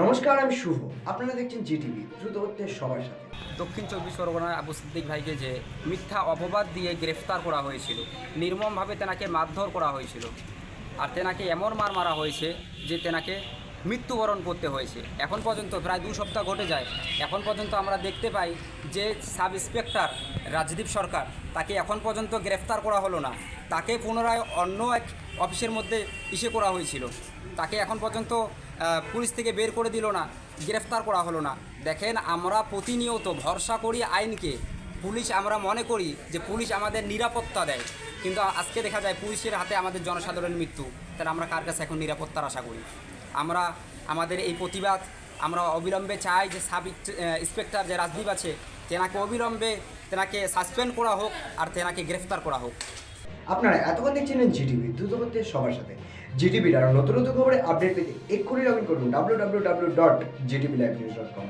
নমস্কার, আমি শুভ। আপনারা দেখছেন জিটিভি দ্রুত হচ্ছে সবার সাথে। দক্ষিণ চব্বিশ পরগনার আবু সিদ্দিক ভাইকে যে মিথ্যা অপবাদ দিয়ে গ্রেফতার করা হয়েছিল, নির্মমভাবে তেনাকে মারধর করা হয়েছিল, আর তেনাকে এমন মার মারা হয়েছে যে তেনাকে মৃত্যুবরণ করতে হয়েছে। এখন পর্যন্ত প্রায় দু সপ্তাহ ঘটে যায়। এখন পর্যন্ত আমরা দেখতে পাই যে সাব ইন্সপেক্টর রাজদীপ সরকার তাকে এখন পর্যন্ত গ্রেফতার করা হলো না। তাকে পুনরায় অন্য এক অফিসের মধ্যে ইসে করা হয়েছিল। তাকে এখন পর্যন্ত পুলিশ থেকে বের করে দিল না, গ্রেফতার করা হলো না। দেখেন, আমরা প্রতিনিয়ত ভরসা করি আইনকে। পুলিশ, আমরা মনে করি যে পুলিশ আমাদের নিরাপত্তা দেয়। কিন্তু আজকে দেখা যায় পুলিশের হাতে আমাদের জনসাধারণের মৃত্যু। তাহলে আমরা কার কাছে এখন নিরাপত্তার আশা করি? আমরা আমাদের এই প্রতিবাদ আমরা অবিলম্বে চাই যে সাব ইন্সপেক্টর যে রাজদীপ আছে, তেনাকে অবিলম্বে তেনাকে সাসপেন্ড করা হোক আর তেনাকে গ্রেফতার করা হোক। আপনারা এতক্ষণ দেখছিলেন জিটিভি দ্রুত সবার সাথে। জিটিভির আরও নতুন নতুন খবরে আপডেট পেতে এক্ষুনি লগ ইন করুন W W W dot ZTV live news dot com